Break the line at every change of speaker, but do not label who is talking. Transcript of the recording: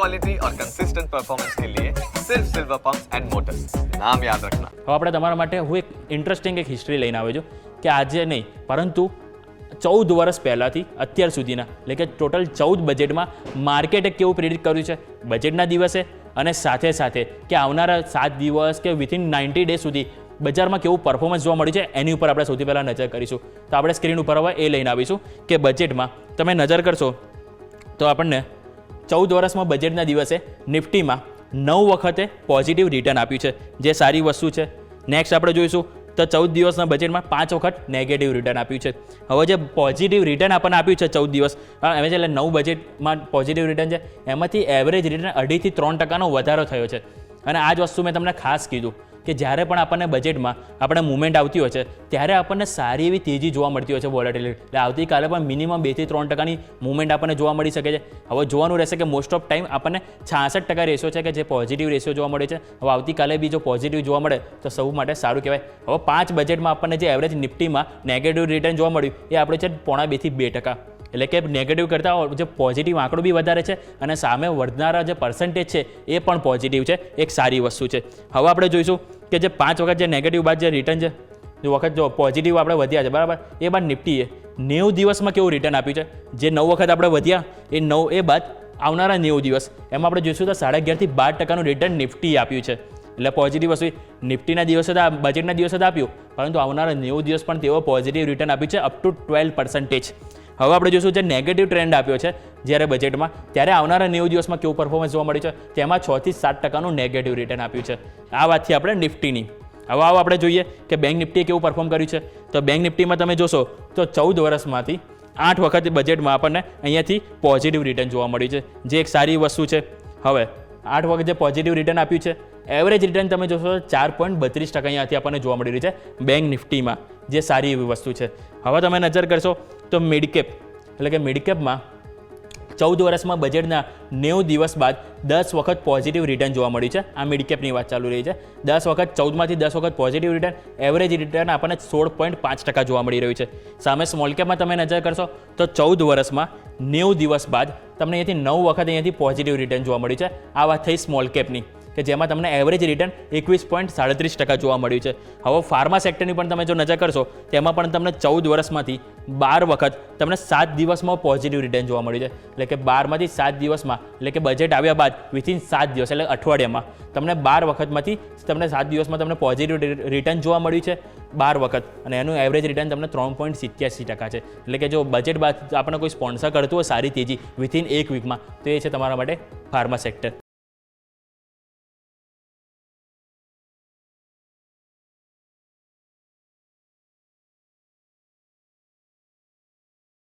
Quality और consistent performance के लिए सिर्फ सिल्वर पंप्स एंड मोटर्स नाम याद रखना
હવે આપણે તમારા માટે હું એક ઇન્ટરેસ્ટિંગ એક હિસ્ટ્રી લઈને આવ્યો છું કે આજે નહીં પરંતુ ચૌદ વર્ષ પહેલાંથી અત્યાર સુધીના એટલે કે ટોટલ ચૌદ બજેટમાં માર્કેટે કેવું પ્રેરિત કર્યું છે બજેટના દિવસે અને સાથે સાથે કે આવનારા સાત દિવસ કે વિથિન નાઇન્ટી ડે સુધી બજારમાં કેવું પરફોર્મન્સ જોવા મળ્યું છે એની ઉપર આપણે સૌથી પહેલાં નજર કરીશું તો આપણે સ્ક્રીન ઉપર હવે એ લઈને આવીશું કે બજેટમાં તમે નજર કરશો તો આપણને ચૌદ વર્ષમાં બજેટના દિવસે નિફ્ટીમાં નવ વખતે પોઝિટિવ રિટર્ન આપ્યું છે, જે સારી વસ્તુ છે. નેક્સ્ટ આપણે જોઈશું તો ચૌદ દિવસના બજેટમાં પાંચ વખત નેગેટિવ રિટર્ન આપ્યું છે. હવે જે પોઝિટિવ રિટર્ન આપણને આપ્યું છે ચૌદ દિવસ એમ એટલે નવ બજેટમાં પોઝિટિવ રિટર્ન છે, એમાંથી એવરેજ રિટર્ન અઢીથી ત્રણ ટકાનો વધારો થયો છે. અને આ જ વસ્તુ મેં તમને ખાસ કીધું. કે જ્યારે પણ આપણને બજેટમાં આપણે મુવમેન્ટ આવતી હોય છે, ત્યારે આપણને સારી એવી તેજી જોવા મળતી હોય છે વોલેટિલિટી એટલે આવતીકાલે પણ મિનિમમ બેથી ત્રણ ટકાની મુવમેન્ટ આપણને જોવા મળી શકે છે. હવે જોવાનું રહેશે કે મોસ્ટ ઓફ ટાઈમ આપણને છાસઠ ટકા રેશિયો છે કે જે પોઝિટિવ રેશિયો જોવા મળે છે. હવે આવતીકાલે બી જો પોઝિટિવ જોવા મળે, તો સૌ માટે સારું કહેવાય. હવે પાંચ બજેટમાં આપણને જે એવરેજ નિફ્ટીમાં નેગેટિવ રિટર્ન જોવા મળ્યું, એ આપણે છે પોણા બેથી બે ટકા. એટલે કે નેગેટિવ કરતાં જે પોઝિટિવ આંકડો બી વધારે છે અને સામે વધનારા જે પર્સન્ટેજ છે, એ પણ પોઝિટિવ છે, એક સારી વસ્તુ છે. હવે આપણે જોઈશું કે જે પાંચ વખત જે નેગેટિવ બાદ જે રિટર્ન છે, જે વખત જો પોઝિટિવ આપણે વધ્યા છે, બરાબર? એ બાદ નિફ્ટીએ નેવું દિવસમાં કેવું રિટર્ન આપ્યું છે? જે નવ વખત આપણે વધ્યા, એ નવ એ બાદ આવનારા નેવું દિવસ. એમાં આપણે જોઈશું તો સાડા અગિયારથી બાર ટકાનું રિટર્ન નિફ્ટી આપ્યું છે. એટલે પોઝિટિવ વસ્તુ નિફ્ટીના દિવસે તો બજેટના દિવસે તો આપ્યું, પરંતુ આવનારા નેવું દિવસ પણ તેઓ પોઝિટિવ રિટર્ન આપ્યું છે અપ ટુ ટ્વેલ્વ પર્સન્ટેજ હવે આપણે જોઈશું જે નેગેટિવ ટ્રેન્ડ આપ્યો છે જ્યારે બજેટમાં ત્યારે આવનારા નેવું દિવસમાં કેવું પરફોર્મન્સ જોવા મળ્યું છે? તેમાં છથી સાત ટકાનું નેગેટિવ રિટર્ન આપ્યું છે. આ વાતથી આપણે નિફ્ટીની. હવે આવો આપણે જોઈએ કે બેંક નિફ્ટીએ કેવું પરફોર્મ કર્યું છે? તો બેંક નિફ્ટીમાં તમે જોશો તો ચૌદ વર્ષમાંથી આઠ વખત બજેટમાં આપણને અહીંયાથી પોઝિટિવ રિટર્ન જોવા મળ્યું છે. જે એક સારી વસ્તુ છે. હવે આઠ વખત જે પોઝિટિવ રિટર્ન આપ્યું છે એવરેજ રિટર્ન તમે જોશો ચાર પોઈન્ટ બત્રીસ ટકા અહીંયાથી આપણને જોવા મળી રહી છે બેંક નિફ્ટીમાં, જે સારી એવી વસ્તુ છે. હવે તમે નજર કરશો તો મિડકેપ એટલે કે મિડકેપમાં ચૌદ વર્ષમાં બજેટના નેવું દિવસ બાદ દસ વખત પોઝિટિવ રિટર્ન જોવા મળ્યું છે. આ મિડકેપની વાત ચાલુ રહી છે. દસ વખત ચૌદમાંથી દસ વખત પોઝિટિવ રિટર્ન એવરેજ રિટર્ન આપણને સોળ પોઈન્ટ પાંચ ટકા જોવા મળી રહ્યું છે. સામે સ્મોલ કેપમાં તમે નજર કરશો, તો ચૌદ વર્ષમાં નેવું દિવસ બાદ તમને અહીંયાથી નવ વખત અહીંયાથી પોઝિટિવ રિટર્ન જોવા મળ્યું છે. આ વાત થઈ સ્મોલ કેપની કે જેમાં તમને એવરેજ રિટર્ન એકવીસ પોઈન્ટ સાડત્રીસ ટકા જોવા મળ્યું છે. હવે ફાર્મા સેક્ટરની પણ તમે જો નજર કરશો, તેમાં પણ તમને ચૌદ વર્ષમાંથી બાર વખત તમને સાત દિવસમાં પોઝિટિવ રિટર્ન જોવા મળ્યું છે. એટલે કે બારમાંથી સાત દિવસમાં, એટલે કે બજેટ આવ્યા બાદ વિથિન સાત દિવસ, એટલે અઠવાડિયામાં તમને બાર વખતમાંથી તમને સાત દિવસમાં તમને પોઝિટિવ રિટર્ન જોવા મળ્યું છે, બાર વખત. અને એનું એવરેજ રિટર્ન તમને ત્રણ પોઈન્ટ સિત્યાસી ટકા છે. એટલે કે જો બજેટ બાદ આપણને કોઈ સ્પોન્સર કરતું હોય સારી તેજી વિથિન એક વીકમાં તો એ છે તમારા માટે ફાર્મા સેક્ટર